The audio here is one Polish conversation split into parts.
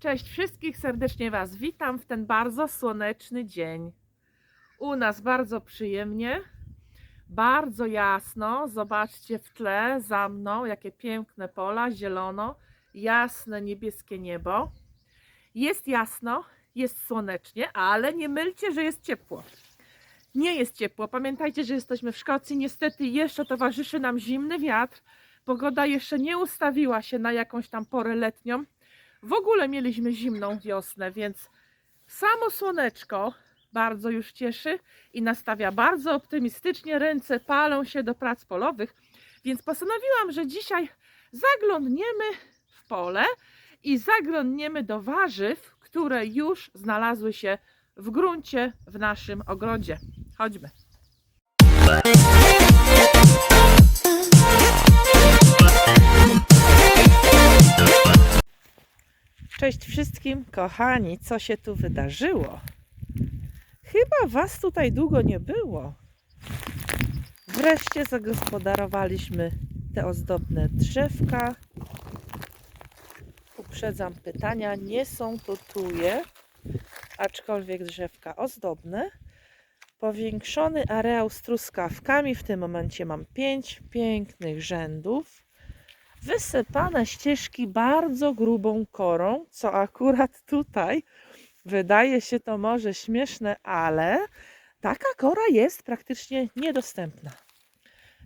Cześć wszystkich, serdecznie Was witam w ten bardzo słoneczny dzień. U nas bardzo przyjemnie, bardzo jasno. Zobaczcie w tle za mną, jakie piękne pola, zielono, jasne niebieskie niebo. Jest jasno, jest słonecznie, ale nie mylcie, że jest ciepło. Nie jest ciepło. Pamiętajcie, że jesteśmy w Szkocji. Niestety jeszcze towarzyszy nam zimny wiatr. Pogoda jeszcze nie ustawiła się na jakąś tam porę letnią. W ogóle mieliśmy zimną wiosnę, więc samo słoneczko bardzo już cieszy i nastawia bardzo optymistycznie. Ręce palą się do prac polowych, więc postanowiłam, że dzisiaj zaglądniemy w pole i zaglądniemy do warzyw, które już znalazły się w gruncie w naszym ogrodzie. Chodźmy. Cześć wszystkim, kochani, co się tu wydarzyło? Chyba Was tutaj długo nie było. Wreszcie zagospodarowaliśmy te ozdobne drzewka. Uprzedzam pytania, nie są to tuje, aczkolwiek drzewka ozdobne. Powiększony areał z truskawkami. W tym momencie mam pięć pięknych rzędów wysypane ścieżki bardzo grubą korą, co akurat tutaj wydaje się to może śmieszne, ale taka kora jest praktycznie niedostępna.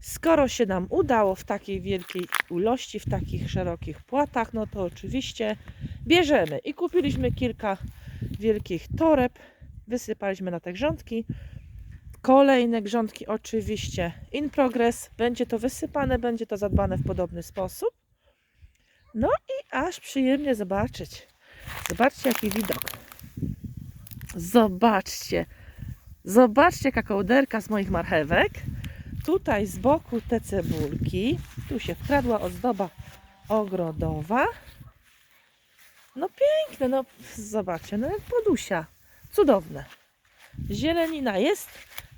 Skoro się nam udało w takiej wielkiej ilości, w takich szerokich płatach, no to oczywiście bierzemy i kupiliśmy kilka wielkich toreb, wysypaliśmy na te grządki. Kolejne grządki oczywiście in progress. Będzie to wysypane, będzie to zadbane w podobny sposób. No i aż przyjemnie zobaczyć. Zobaczcie jaki widok. Zobaczcie. Zobaczcie jaka kołderka z moich marchewek. Tutaj z boku te cebulki. Tu się wkradła ozdoba ogrodowa. No piękne, no zobaczcie, no jak podusia. Cudowne. Zielenina jest,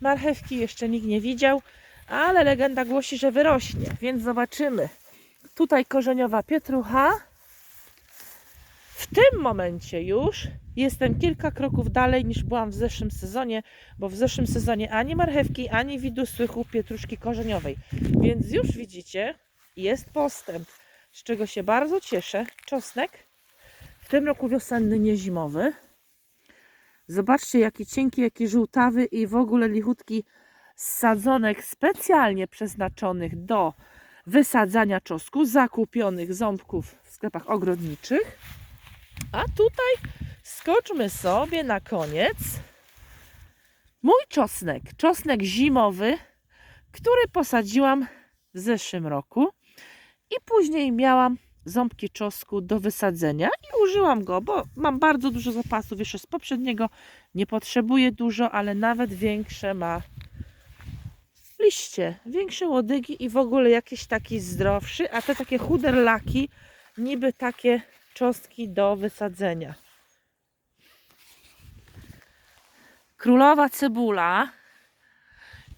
Marchewki jeszcze nikt nie widział, ale legenda głosi, że wyrośnie, więc zobaczymy. Tutaj korzeniowa pietrucha. W tym momencie już jestem kilka kroków dalej niż byłam w zeszłym sezonie, bo w zeszłym sezonie ani marchewki, ani widu słychu pietruszki korzeniowej. Więc już widzicie, jest postęp, z czego się bardzo cieszę. Czosnek w tym roku wiosenny, nie zimowy. Zobaczcie, jaki cienki, jaki żółtawy i w ogóle lichutki z sadzonek specjalnie przeznaczonych do wysadzania czosnku, zakupionych ząbków w sklepach ogrodniczych. A tutaj skoczmy sobie na koniec mój czosnek. Czosnek zimowy, który posadziłam w zeszłym roku i później miałam ząbki czosnku do wysadzenia i użyłam go, bo mam bardzo dużo zapasów jeszcze z poprzedniego. Nie potrzebuję dużo, ale nawet większe ma liście, większe łodygi i w ogóle jakiś taki zdrowszy, a te takie chuderlaki niby takie czosnki do wysadzenia. Królowa cebula.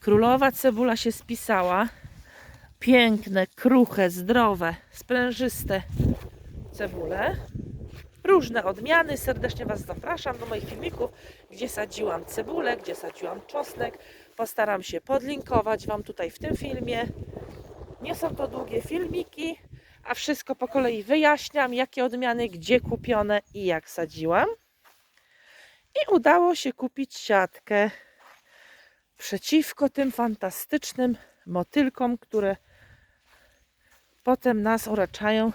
Królowa cebula się spisała piękne, kruche, zdrowe, sprężyste cebule. Różne odmiany. Serdecznie Was zapraszam do moich filmików, gdzie sadziłam cebulę, gdzie sadziłam czosnek. Postaram się podlinkować Wam tutaj w tym filmie. Nie są to długie filmiki, a wszystko po kolei wyjaśniam, jakie odmiany, gdzie kupione i jak sadziłam. I udało się kupić siatkę przeciwko tym fantastycznym motylkom, które potem nas oraczają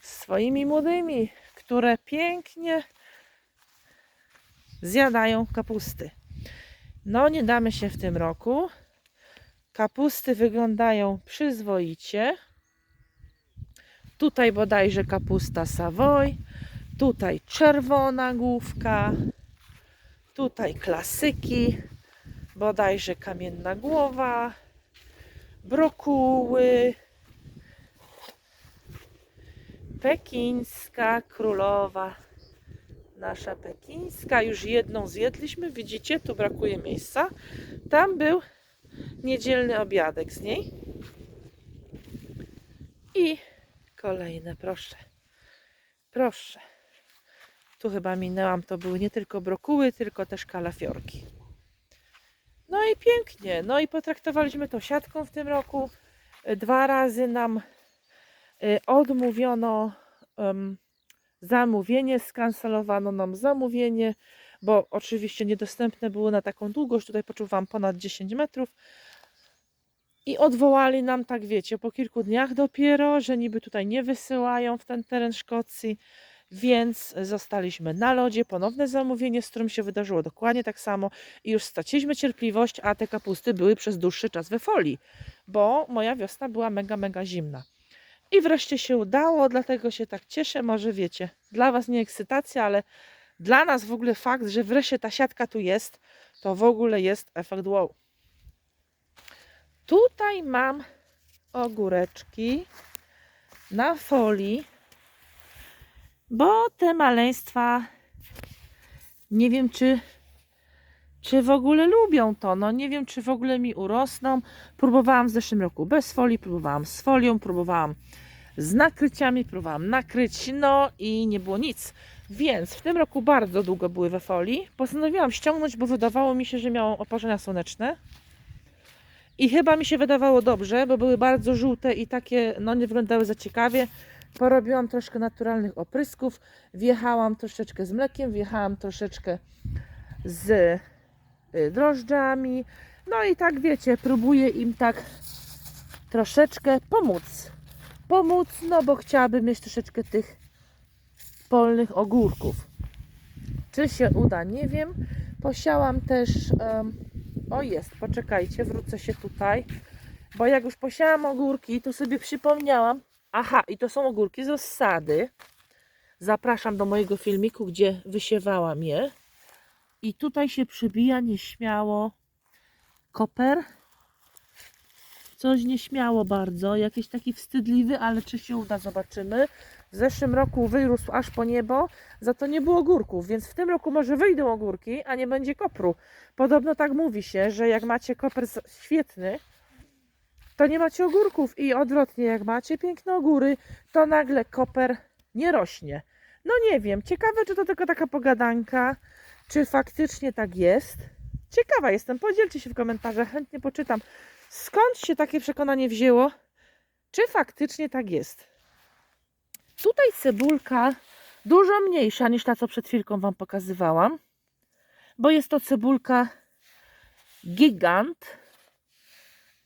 swoimi młodymi, które pięknie zjadają kapusty. No, nie damy się w tym roku. Kapusty wyglądają przyzwoicie. Tutaj bodajże kapusta Savoy, tutaj czerwona główka, tutaj klasyki, bodajże kamienna głowa, brokuły, pekińska królowa. Nasza pekińska, już jedną zjedliśmy, widzicie, tu brakuje miejsca. Tam był niedzielny obiadek z niej. I kolejne, proszę. Proszę. Tu chyba minęłam, to były nie tylko brokuły, tylko też kalafiorki. No i pięknie. No i potraktowaliśmy to siatką w tym roku. Dwa razy nam odmówiono em, zamówienie, skancelowano nam zamówienie, bo oczywiście niedostępne było na taką długość. Tutaj poczuwam ponad 10 metrów. I odwołali nam, tak wiecie, po kilku dniach dopiero, że niby tutaj nie wysyłają w ten teren Szkocji, więc zostaliśmy na lodzie. Ponowne zamówienie, z którym się wydarzyło dokładnie tak samo i już straciliśmy cierpliwość, a te kapusty były przez dłuższy czas we folii, bo moja wiosna była mega, mega zimna. I wreszcie się udało, dlatego się tak cieszę. Może wiecie, dla Was nie ekscytacja, ale dla nas w ogóle fakt, że wreszcie ta siatka tu jest, to w ogóle jest efekt wow. Tutaj mam ogóreczki na folii, bo te maleństwa nie wiem, czy, czy w ogóle lubią to. No nie wiem, czy w ogóle mi urosną. Próbowałam w zeszłym roku bez folii, próbowałam z folią, próbowałam z nakryciami, próbowałam nakryć, no i nie było nic. Więc w tym roku bardzo długo były we folii. Postanowiłam ściągnąć, bo wydawało mi się, że miałam oparzenia słoneczne. I chyba mi się wydawało dobrze, bo były bardzo żółte i takie, no nie wyglądały za ciekawie. Porobiłam troszkę naturalnych oprysków, wjechałam troszeczkę z mlekiem, wjechałam troszeczkę z drożdżami. No i tak wiecie, próbuję im tak troszeczkę pomóc. Pomóc, no bo chciałabym mieć troszeczkę tych polnych ogórków. Czy się uda, nie wiem. Posiałam też. em, o jest, poczekajcie, wrócę się tutaj. Bo jak już posiałam ogórki, to sobie przypomniałam. Aha, i to są ogórki z rozsady. Zapraszam do mojego filmiku, gdzie wysiewałam je. I tutaj się przybija nieśmiało koper. Coś nieśmiało bardzo, jakiś taki wstydliwy, ale czy się uda, zobaczymy. W zeszłym roku wyrósł aż po niebo, za to nie było ogórków, więc w tym roku może wyjdą ogórki, a nie będzie kopru. Podobno tak mówi się, że jak macie koper świetny, to nie macie ogórków i odwrotnie, jak macie piękne ogóry, to nagle koper nie rośnie. No nie wiem, ciekawe czy to tylko taka pogadanka, czy faktycznie tak jest. Ciekawa jestem, podzielcie się w komentarzach, chętnie poczytam. Skąd się takie przekonanie wzięło? Czy faktycznie tak jest? Tutaj cebulka dużo mniejsza niż ta, co przed chwilką Wam pokazywałam, bo jest to cebulka gigant,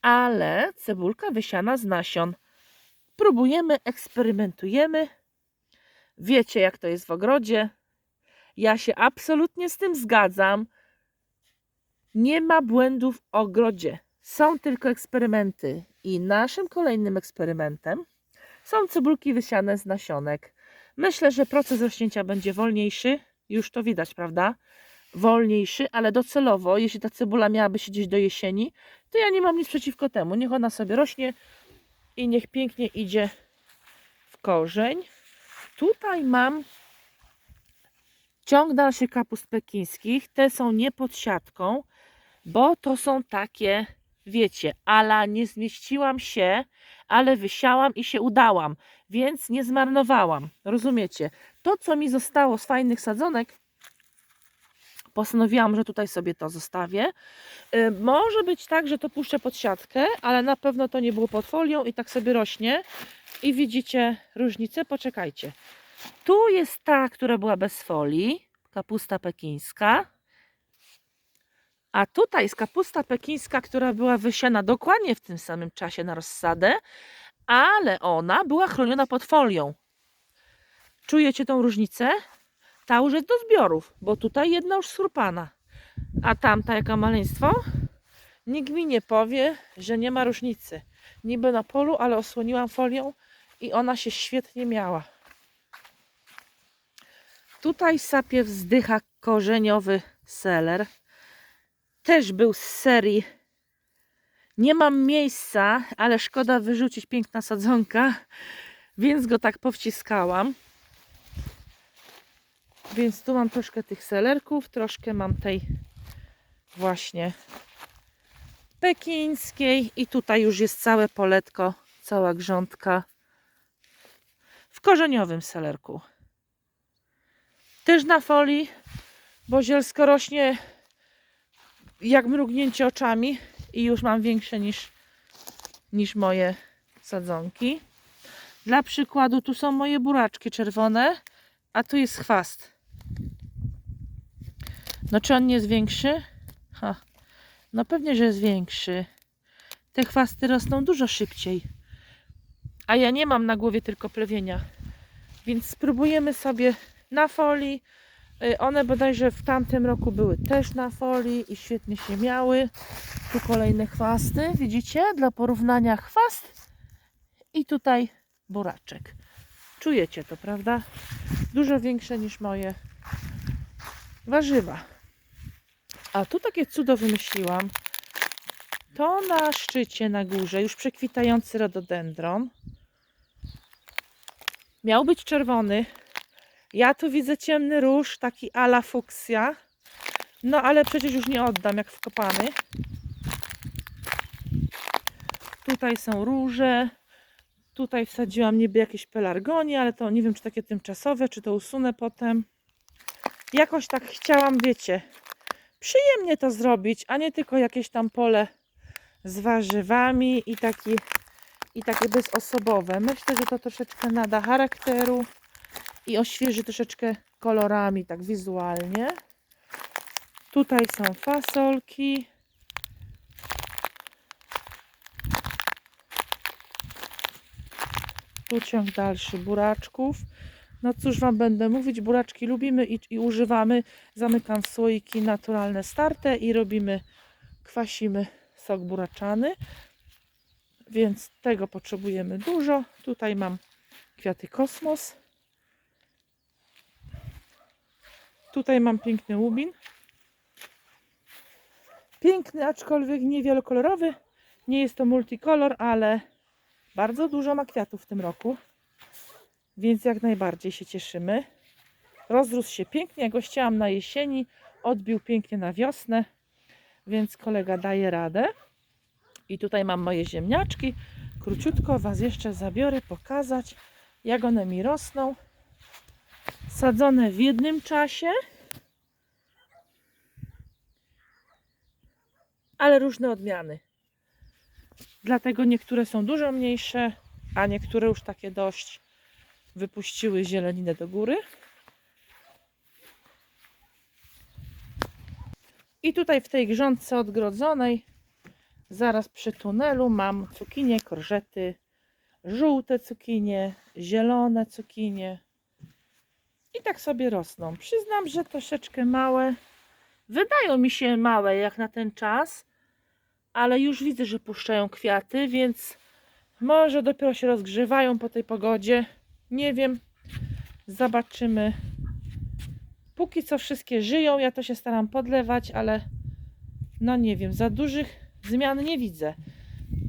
ale cebulka wysiana z nasion. Próbujemy, eksperymentujemy. Wiecie, jak to jest w ogrodzie. Ja się absolutnie z tym zgadzam. Nie ma błędów w ogrodzie. Są tylko eksperymenty. I naszym kolejnym eksperymentem są cebulki wysiane z nasionek. Myślę, że proces rośnięcia będzie wolniejszy. Już to widać, prawda? Wolniejszy, ale docelowo, jeśli ta cebula miałaby się gdzieś do jesieni, to ja nie mam nic przeciwko temu. Niech ona sobie rośnie i niech pięknie idzie w korzeń. Tutaj mam ciąg dalszy kapust pekińskich. Te są nie pod siatką, bo to są takie, wiecie, ala nie zmieściłam się, ale wysiałam i się udałam, więc nie zmarnowałam. Rozumiecie? To, co mi zostało z fajnych sadzonek, postanowiłam, że tutaj sobie to zostawię. Y, Może być tak, że to puszczę pod siatkę, ale na pewno to nie było pod folią i tak sobie rośnie. I widzicie różnicę? Poczekajcie. Tu jest ta, która była bez folii, kapusta pekińska. A tutaj jest kapusta pekińska, która była wysiana dokładnie w tym samym czasie na rozsadę, ale ona była chroniona pod folią. Czujecie tą różnicę? Ta już jest do zbiorów, bo tutaj jedna już schrupana. A tamta jaka maleństwo? Nikt mi nie powie, że nie ma różnicy. Niby na polu, ale osłoniłam folią i ona się świetnie miała. Tutaj sapie wzdycha korzeniowy seler. Też był z serii. Nie mam miejsca, ale szkoda wyrzucić piękna sadzonka, więc go tak powciskałam. Więc tu mam troszkę tych selerków, troszkę mam tej właśnie pekińskiej i tutaj już jest całe poletko, cała grządka w korzeniowym selerku. Też na folii, bo zielsko rośnie jak mrugnięcie oczami i już mam większe niż, niż moje sadzonki. Dla przykładu tu są moje buraczki czerwone, a tu jest chwast. No czy on nie jest większy? Ha. No pewnie, że jest większy. Te chwasty rosną dużo szybciej. A ja nie mam na głowie tylko plewienia. Więc spróbujemy sobie na folii. Y, One bodajże w tamtym roku były też na folii i świetnie się miały. Tu kolejne chwasty, widzicie? Dla porównania chwast i tutaj buraczek. Czujecie to, prawda? Dużo większe niż moje warzywa. A tu takie cudo wymyśliłam. To na szczycie, na górze, już przekwitający rododendron. Miał być czerwony. Ja tu widzę ciemny róż, taki ala fuksja. No ale przecież już nie oddam, jak wkopany. Tutaj są róże. Tutaj wsadziłam niby jakieś pelargonie, ale to nie wiem, czy takie tymczasowe, czy to usunę potem. Jakoś tak chciałam, wiecie, przyjemnie to zrobić, a nie tylko jakieś tam pole z warzywami i, taki, i takie bezosobowe. Myślę, że to troszeczkę nada charakteru i oświeży troszeczkę kolorami, tak wizualnie. Tutaj są fasolki. Tu ciąg dalszy buraczków. No cóż Wam będę mówić, buraczki lubimy i, i używamy. Zamykam słoiki naturalne starte i robimy, kwasimy sok buraczany. Więc tego potrzebujemy dużo. Tutaj mam kwiaty kosmos. Tutaj mam piękny łubin. Piękny, aczkolwiek niewielokolorowy. Nie jest to multikolor, ale bardzo dużo ma kwiatów w tym roku. Więc jak najbardziej się cieszymy. Rozrósł się pięknie, ja go chciałam na jesieni, odbił pięknie na wiosnę, więc kolega daje radę. I tutaj mam moje ziemniaczki. Króciutko Was jeszcze zabiorę pokazać, jak one mi rosną. Sadzone w jednym czasie, ale różne odmiany. Dlatego niektóre są dużo mniejsze, a niektóre już takie dość wypuściły zieleninę do góry. I tutaj w tej grządce odgrodzonej, zaraz przy tunelu, mam cukinie, korżety, żółte cukinie, zielone cukinie. I tak sobie rosną. Przyznam, że troszeczkę małe. Wydają mi się małe jak na ten czas, ale już widzę, że puszczają kwiaty, więc może dopiero się rozgrzewają po tej pogodzie. Nie wiem. Zobaczymy. Póki co wszystkie żyją. Ja to się staram podlewać, ale no nie wiem, za dużych zmian nie widzę.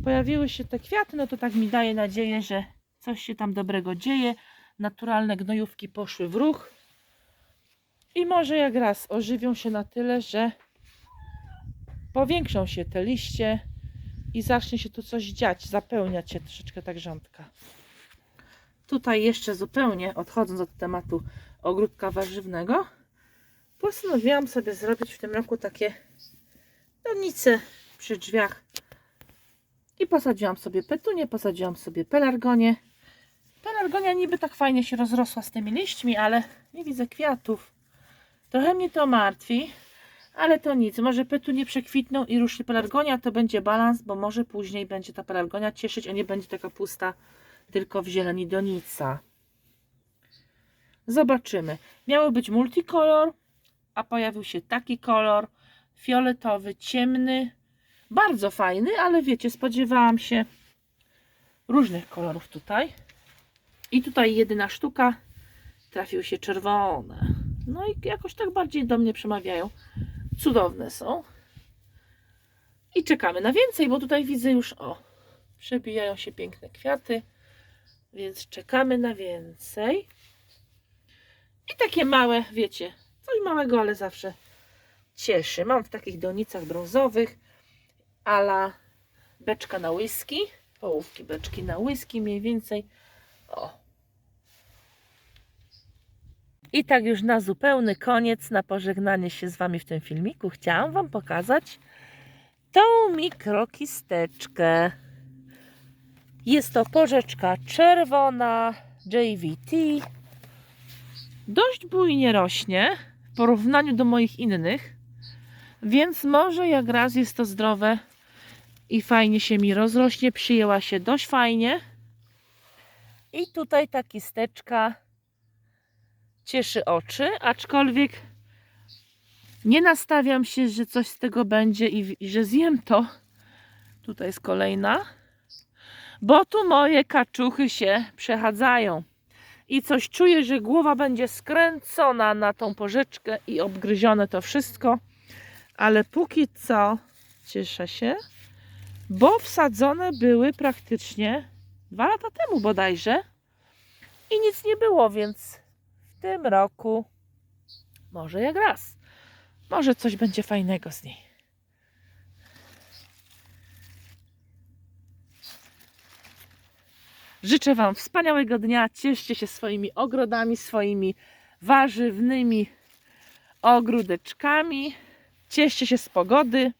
Pojawiły się te kwiaty, no to tak mi daje nadzieję, że coś się tam dobrego dzieje. Naturalne gnojówki poszły w ruch. I może jak raz ożywią się na tyle, że powiększą się te liście i zacznie się tu coś dziać, zapełniać się troszeczkę ta grządka. Tutaj jeszcze zupełnie odchodząc od tematu ogródka warzywnego, postanowiłam sobie zrobić w tym roku takie donice przy drzwiach. I posadziłam sobie petunie, posadziłam sobie pelargonię. Pelargonia niby tak fajnie się rozrosła z tymi liśćmi, ale nie widzę kwiatów. Trochę mnie to martwi, ale to nic. Może petunie przekwitną i ruszy pelargonia, to będzie balans, bo może później będzie ta pelargonia cieszyć, a nie będzie taka pusta tylko w zieleni donica. Zobaczymy. Miało być multikolor, a pojawił się taki kolor fioletowy, ciemny, bardzo fajny, ale wiecie, spodziewałam się różnych kolorów tutaj. I tutaj jedyna sztuka trafiły się czerwone. No i jakoś tak bardziej do mnie przemawiają. Cudowne są. I czekamy na więcej, bo tutaj widzę już, o, przebijają się piękne kwiaty. Więc czekamy na więcej. I takie małe, wiecie, coś małego, ale zawsze cieszy. Mam w takich donicach brązowych, ala beczka na whisky, połówki beczki na whisky mniej więcej. O. I tak już na zupełny koniec, na pożegnanie się z Wami w tym filmiku, chciałam Wam pokazać tą mikrokisteczkę. Jest to porzeczka czerwona JVT. Dość bujnie rośnie w porównaniu do moich innych, więc może jak raz jest to zdrowe i fajnie się mi rozrośnie, przyjęła się dość fajnie. I tutaj ta kisteczka cieszy oczy, aczkolwiek nie nastawiam się, że coś z tego będzie i, i że zjem to. Tutaj jest kolejna. Bo tu moje kaczuchy się przechadzają. I coś czuję, że głowa będzie skręcona na tą porzeczkę i obgryzione to wszystko. Ale póki co cieszę się, bo wsadzone były praktycznie dwa lata temu bodajże. I nic nie było, więc w tym roku może jak raz. Może coś będzie fajnego z niej. Życzę Wam wspaniałego dnia. Cieszcie się swoimi ogrodami, swoimi warzywnymi ogródeczkami. Cieszcie się z pogody.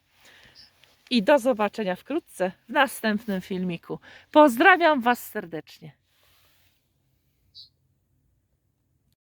I do zobaczenia wkrótce w następnym filmiku. Pozdrawiam Was serdecznie.